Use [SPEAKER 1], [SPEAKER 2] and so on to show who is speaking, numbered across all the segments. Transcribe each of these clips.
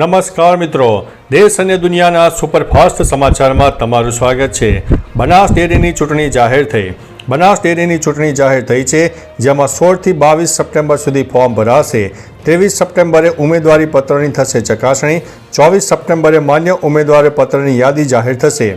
[SPEAKER 1] નમસ્કાર મિત્રો. દેશ અને દુનિયાના સુપરફાસ્ટ સમાચારમાં તમારું સ્વાગત છે. બનાસ ડેરીની ચૂંટણી જાહેર થઈ. બનાસ ડેરીની ચૂંટણી જાહેર થઈ છે, જેમાં સોળથી બાવીસ સપ્ટેમ્બર સુધી ફોર્મ ભરાશે. ત્રેવીસ સપ્ટેમ્બરે ઉમેદવારી પત્રની થશે ચકાસણી. ચોવીસ સપ્ટેમ્બરે માન્ય ઉમેદવારી પત્રની યાદી જાહેર થશે.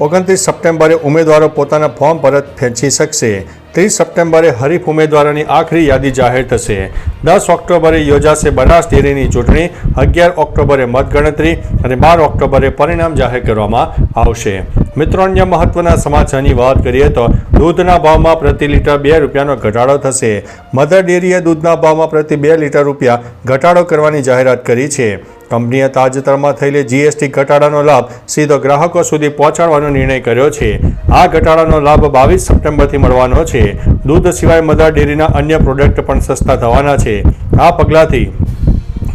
[SPEAKER 1] ઓગણત્રીસ સપ્ટેમ્બરે ઉમેદવારો પોતાના ફોર્મ પરત ખેંચી શકશે. ત્રીસ સપ્ટેમ્બરે હરીફ ઉમેદવારોની આખરી યાદી જાહેર થશે. દસ ઓક્ટોબરે યોજાશે બનાસ ડેરીની ચૂંટણી, અગિયાર ઓક્ટોબરે મતગણતરી અને બાર ઓક્ટોબરે પરિણામ જાહેર કરવામાં આવશે. મિત્રો, અન્ય મહત્વના સમાચારની વાત કરીએ તો દૂધના ભાવમાં પ્રતિ લીટર બે રૂપિયાનો ઘટાડો થશે. મધર ડેરીએ દૂધના ભાવમાં પ્રતિ બે લીટર રૂપિયા ઘટાડો કરવાની જાહેરાત કરી છે. કંપનીએ તાજેતરમાં થયેલી જીએસટી ઘટાડાનો લાભ સીધો ગ્રાહકો સુધી પહોંચાડવાનો નિર્ણય કર્યો છે. આ ઘટાડાનો લાભ બાવીસ સપ્ટેમ્બરથી મળવાનો છે. દૂધ સિવાય મધર ડેરીના અન્ય પ્રોડક્ટ પણ સસ્તા થવાના છે. આ પગલાંથી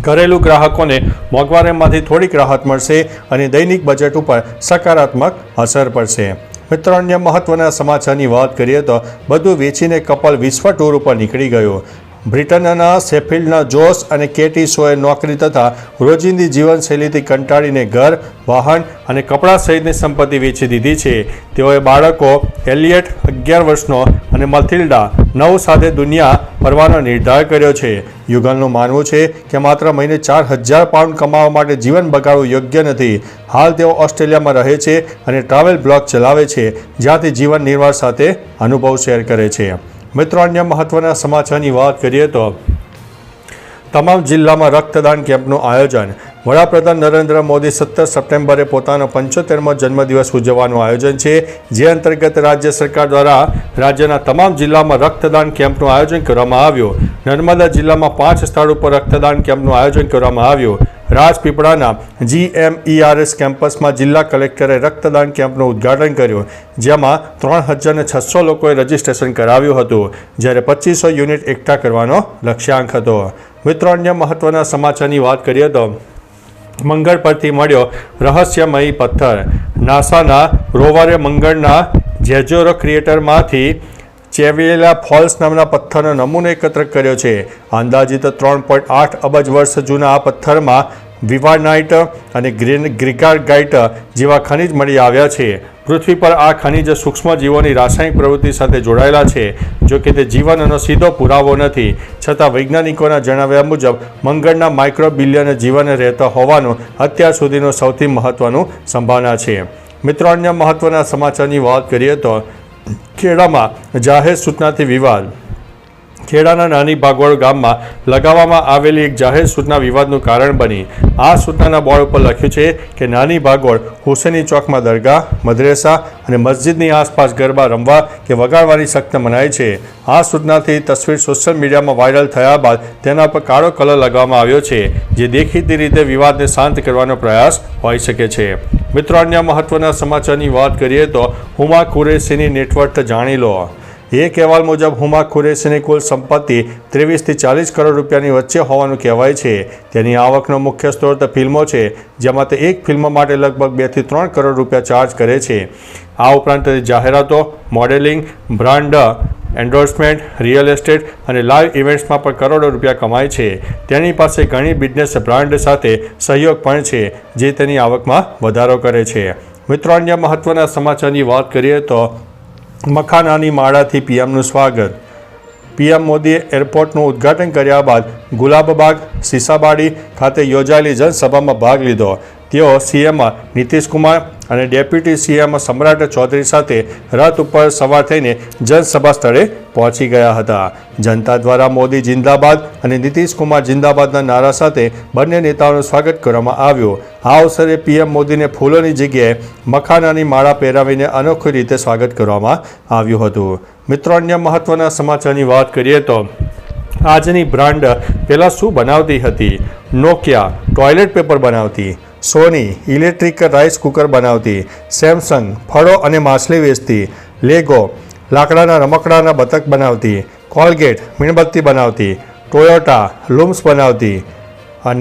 [SPEAKER 1] ઘરેલું ગ્રાહકોને મોંઘવારીમાંથી થોડીક રાહત મળશે અને દૈનિક બજેટ ઉપર સકારાત્મક અસર પડશે. મિત્રો, અન્ય મહત્વના સમાચારની વાત કરીએ તો બધું વેચીને કપલ વિશ્વ ટૂર ઉપર નીકળી ગયો. બ્રિટનના સેફિલ્ડના જોસ અને કેટી શોએ નોકરી તથા રોજિંદી જીવનશૈલીથી કંટાળીને ઘર, વાહન અને કપડાં સહિતની સંપત્તિ વેચી દીધી છે. તેઓએ બાળકો, એલિયટ, અગિયાર વર્ષનો અને મથિલ્ડા નવ સાથે દુનિયા ફરવાનો નિર્ધાર કર્યો છે. યુગલનું માનવું છે કે માત્ર મહિને ચાર હજાર પાઉન્ડ કમાવા માટે જીવન બગાડવું યોગ્ય નથી. હાલ તેઓ ઓસ્ટ્રેલિયામાં રહે છે અને ટ્રાવેલ બ્લોગ ચલાવે છે, જ્યાંથી જીવન નિર્વાહ સાથે અનુભવ શેર કરે છે. મિત્રો, અન્ય મહત્વના સમાચારની વાત કરીએ તો તમામ જિલ્લામાં રક્તદાન કેમ્પનું આયોજન. વડાપ્રધાન નરેન્દ્ર મોદી સત્તર સપ્ટેમ્બરે પોતાનો પંચોતેરમો જન્મદિવસ ઉજવવાનું આયોજન છે. જે અંતર્ગત રાજ્ય સરકાર દ્વારા રાજ્યના તમામ જિલ્લામાં રક્તદાન કેમ્પનું આયોજન કરવામાં આવ્યું. નર્મદા જિલ્લામાં પાંચ સ્થળ ઉપર રક્તદાન કેમ્પનું આયોજન કરવામાં આવ્યું. રાજપીપળાના જીએમઈઆરએસ કેમ્પસમાં જિલ્લા કલેક્ટરે રક્તદાન કેમ્પનું ઉદ્ઘાટન કર્યું, જેમાં ત્રણ હજાર છસો લોકોએ રજીસ્ટ્રેશન કરાવ્યું હતું, જ્યારે પચીસો યુનિટ એકઠા કરવાનો લક્ષ્યાંક હતો. મિત્રો, અન્ય મહત્વના સમાચારની વાત કરીએ તો, મંગળ પરથી મળ્યો રહસ્યમયી પથ્થર. નાસાના રોવરે મંગળના જેજોરો ક્રિએટરમાંથી ચેવેલા ફોલ્સ નામના પથ્થરનો નમૂનો એકત્ર કર્યો છે. અંદાજિત ત્રણ પોઈન્ટ આઠ અબજ વર્ષ જૂના આ પથ્થરમાં વિવાનાઇટ અને ગ્રીન ગ્રિગાર્ગાઇટ જેવા ખનિજ મળી આવ્યા છે. પૃથ્વી પર આ ખનિજ સૂક્ષ્મ જીવોની રાસાયણિક પ્રવૃત્તિ સાથે જોડાયેલા છે, જો કે તે જીવનનો સીધો પુરાવો નથી. છતાં વૈજ્ઞાનિકોના જણાવ્યા મુજબ, મંગળના માઇક્રોબિલિયન જીવન રહેતા હોવાનું અત્યાર સુધીનું સૌથી મહત્વનું સંભાવના છે. મિત્રો, અન્ય મહત્વના સમાચારની વાત કરીએ તો ખેડામાં જાહેર સૂચનાથી વિવાદ. ખેડાના નાની ભાગવડ ગામમાં લગાવવામાં આવેલી એક જાહેર સૂચના વિવાદનું કારણ બની. આ સૂચનાના બોર્ડ ઉપર લખ્યું છે કે નાની ભાગવડ હુસેની ચોકમાં દરગાહ, મદ્રેસા અને મસ્જિદની આસપાસ ગરબા રમવા કે વગાડવાની સખ્ત મનાય છે. આ સૂચનાથી તસવીર સોશિયલ મીડિયામાં વાયરલ થયા બાદ તેના પર કાળો કલર લગાવવામાં આવ્યો છે, જે દેખીતી રીતે વિવાદને શાંત કરવાનો પ્રયાસ હોઈ શકે છે. મિત્રો અન્ય મહત્વના સમાચારની વાત કરીએ તો હુમા કુરેશીની નેટવર્ક જાણી લો. એક અહેવાલ મુજબ, હુમા કુરેશીની કુલ સંપત્તિ ત્રેવીસથી ચાલીસ કરોડ રૂપિયાની વચ્ચે હોવાનું કહેવાય છે. તેની આવકનો મુખ્ય સ્ત્રોત ફિલ્મો છે, જેમાં તે એક ફિલ્મ માટે લગભગ બેથી ત્રણ કરોડ રૂપિયા ચાર્જ કરે છે. આ ઉપરાંત તે જાહેરાતો, modelling, brand, endorsement, real estate અને લાઇવ ઇવેન્ટ્સમાં પણ કરોડો રૂપિયા કમાય છે. તેની પાસે ઘણી બિઝનેસ બ્રાન્ડ સાથે સહયોગ પણ છે, જે તેની આવકમાં વધારો કરે છે. મિત્રો, અન્ય મહત્વના સમાચારની વાત કરીએ તો મખાનાની માળાથી પીએમનું સ્વાગત. પીએમ મોદીએ એરપોર્ટનું ઉદ્ઘાટન કર્યા બાદ ગુલાબબાગ, સીસાબાડી ખાતે યોજાયેલી જનસભામાં ભાગ લીધો. તેઓ સીએમ નીતિશ કુમાર અને ડેપ્યુટી સીએમ સમ્રાટ ચૌધરી સાથે રથ ઉપર સવાર થઈને જનસભા સ્થળે પહોંચી ગયા હતા. જનતા દ્વારા મોદી જિંદાબાદ અને નીતિશ કુમાર જિંદાબાદના નારા સાથે બંને નેતાઓનું સ્વાગત કરવામાં આવ્યું. આ અવસરે પીએમ મોદીને ફૂલોની જગ્યાએ મખાનાની માળા પહેરાવીને અનોખી રીતે સ્વાગત કરવામાં આવ્યું હતું. મિત્રો, અન્ય મહત્વના સમાચારની વાત કરીએ તો આજની બ્રાન્ડ પહેલાં શું બનાવતી હતી? નોકિયા, ટોયલેટ પેપર બનાવતી સોની ઇલેક્ટ્રિક રાઈસ કુકર બનાવતી, સેમસંગ ફળો અને માછલી વેચતી, લેગો લાકડાના રમકડાના બતક બનાવતી, કોલગેટ મીણબત્તી બનાવતી, ટોયોટા લૂમ્સ બનાવતી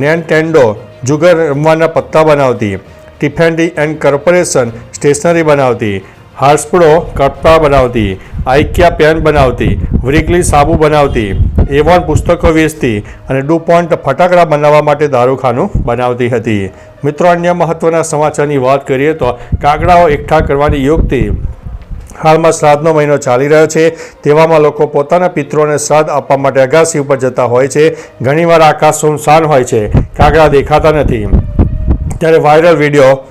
[SPEAKER 1] નેન્ટેન્ડો જુગર રમવાના પત્તા બનાવતી, ટિફેન્ડી એન્ડ કોર્પોરેશન સ્ટેશનરી બનાવતી હાર્સપ્રો કપડાં બનાવતી આઇકિયા પેન બનાવતી વ્રિકલી સાબુ બનાવતી એવોન પુસ્તકો વેચતી અને ડુપોન્ટ ફટાકડા બનાવવા માટે દારૂખાનું બનાવતી હતી. મિત્રો, અન્ય મહત્વના સમાચારની વાત કરીએ તો કાગડાઓ એકઠા કરવાની યુક્તિ હાલમાં શ્રાદ્ધનો મહિનો ચાલી રહ્યો છે. તેવામાં લોકો પોતાના પિત્રોને શ્રાદ્ધ આપવા માટે અગાસી ઉપર જતા હોય છે. ઘણીવાર આકાશ સુમસાન હોય છે. કાગડા દેખાતા નથી. ત્યારે વાયરલ વીડિયો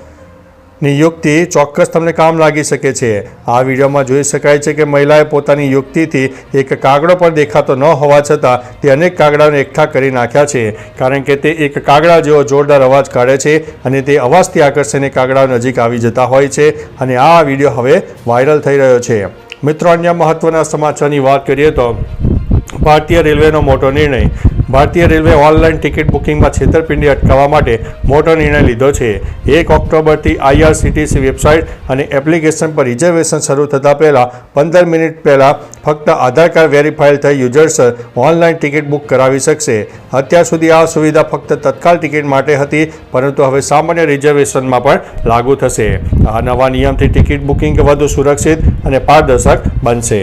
[SPEAKER 1] ની યુક્તિ ચોક્કસ તમને કામ લાગી શકે છે. આ વિડીયોમાં જોઈ શકાય છે કે મહિલાએ પોતાની યુક્તિથી એક કાગડો પણ દેખાતો ન હોવા છતાં તે અનેક કાગડાને એકઠા કરી નાખ્યા છે. કારણ કે તે એક કાગડા જેવો જોરદાર અવાજ કાઢે છે અને તે અવાજથી આકર્ષીને કાગડા નજીક આવી જતા હોય છે અને આ વીડિયો હવે વાયરલ થઈ રહ્યો છે. મિત્રો, અન્ય મહત્વના સમાચારની વાત કરીએ તો ભારતીય રેલવેનો મોટો નિર્ણય ભારતીય રેલવે ઓનલાઈન ટિકિટ બુકિંગમાં છેતરપિંડી અટકાવવા માટે મોટો નિર્ણય લીધો છે. એક ઓક્ટોબરથી આઈઆરસીટીસી વેબસાઇટ અને એપ્લિકેશન પર રિઝર્વેશન શરૂ થતાં પહેલાં પંદર મિનિટ પહેલાં ફક્ત આધાર કાર્ડ વેરીફાઈડ થઈ યુઝર્સ ઓનલાઈન ટિકિટ બુક કરાવી શકશે. અત્યાર સુધી આ સુવિધા ફક્ત તત્કાલ ટિકિટ માટે હતી, પરંતુ હવે સામાન્ય રિઝર્વેશનમાં પણ લાગુ થશે. આ નવા નિયમથી ટિકિટ બુકિંગ વધુ સુરક્ષિત અને પારદર્શક બનશે.